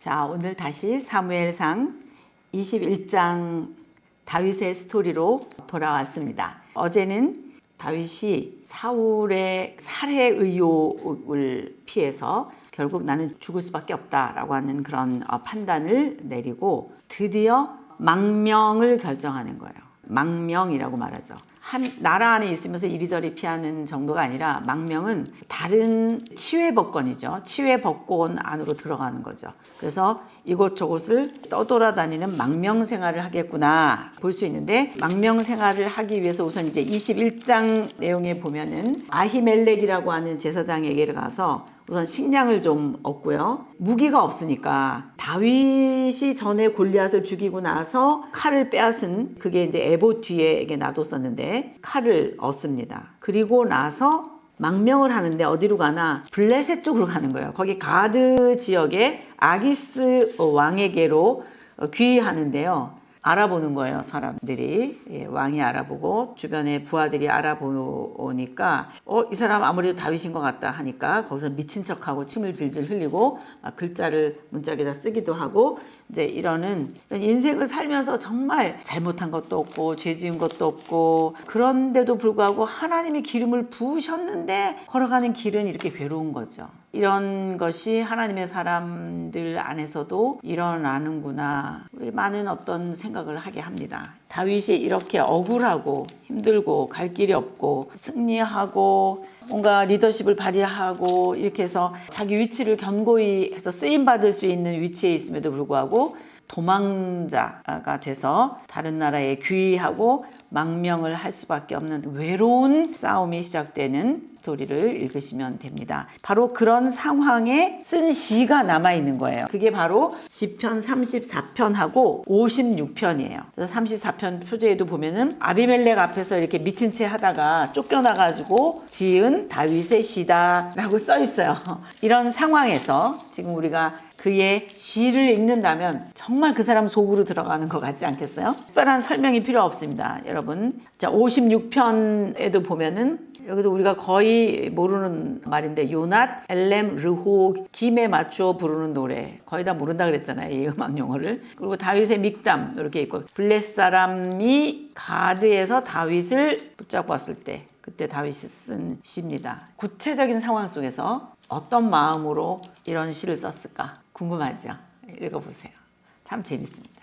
자, 오늘 다시 사무엘상 21장 다윗의 스토리로 돌아왔습니다. 어제는 다윗이 사울의 살해 의혹을 피해서 결국 나는 죽을 수밖에 없다라고 하는 그런 어, 판단을 내리고 드디어 망명을 결정하는 거예요. 망명이라고 말하죠. 한 나라 안에 있으면서 이리저리 피하는 정도가 아니라 망명은 다른 치외 법권이죠. 치외 법권 안으로 들어가는 거죠. 그래서 이곳저곳을 떠돌아다니는 망명 생활을 하겠구나 볼 수 있는데 망명 생활을 하기 위해서 우선 이제 21장 내용에 보면은 아히멜렉이라고 하는 제사장에게 가서 우선 식량을 좀 얻고요. 무기가 없으니까 다윗이 전에 골리앗을 죽이고 나서 칼을 빼앗은 그게 이제 에봇 뒤에 놔뒀었는데 칼을 얻습니다. 그리고 나서 망명을 하는데 어디로 가나 블레셋 쪽으로 가는 거예요. 거기 가드 지역에 아기스 왕에게로 귀의하는데요. 알아보는 거예요, 사람들이. 예, 왕이 알아보고 주변에 부하들이 알아보니까 어, 이 사람 아무래도 다윗인 것 같다 하니까 거기서 미친 척하고 침을 질질 흘리고 막 글자를 문짝에다 쓰기도 하고 이제 이러는 인생을 살면서 정말 잘못한 것도 없고 죄 지은 것도 없고 그런데도 불구하고 하나님이 기름을 부으셨는데 걸어가는 길은 이렇게 괴로운 거죠. 이런 것이 하나님의 사람들 안에서도 일어나는구나. 우리 많은 어떤 생 각을 하게 합니다. 다윗이 이렇게 억울하고 힘들고 갈 길이 없고 승리하고 뭔가 리더십을 발휘하고 이렇게 해서 자기 위치를 견고히 해서 쓰임 받을 수 있는 위치에 있음에도 불구하고 도망자가 돼서 다른 나라에 귀의하고 망명을 할 수밖에 없는 외로운 싸움이 시작되는 스토리를 읽으시면 됩니다. 바로 그런 상황에 쓴 시가 남아 있는 거예요. 그게 바로 시편 34편하고 56편이에요. 그래서 34편 표제에도 보면은 아비멜렉 앞에서 이렇게 미친 채 하다가 쫓겨나 가지고 지은 다윗의 시다라고 써 있어요. 이런 상황에서 지금 우리가 그의 시를 읽는다면 정말 그 사람 속으로 들어가는 것 같지 않겠어요? 특별한 설명이 필요 없습니다. 여러분. 자, 56편에도 보면은 여기도 우리가 거의 모르는 말인데 요낫, 엘렘, 르호, 김에 맞추어 부르는 노래. 거의 다 모른다 그랬잖아요 이 음악 용어를. 그리고 다윗의 믹담 이렇게 있고 블레 사람이 가드에서 다윗을 붙잡았을 때 그때 다윗이 쓴 시입니다. 구체적인 상황 속에서 어떤 마음으로 이런 시를 썼을까 궁금하죠? 읽어보세요. 참 재밌습니다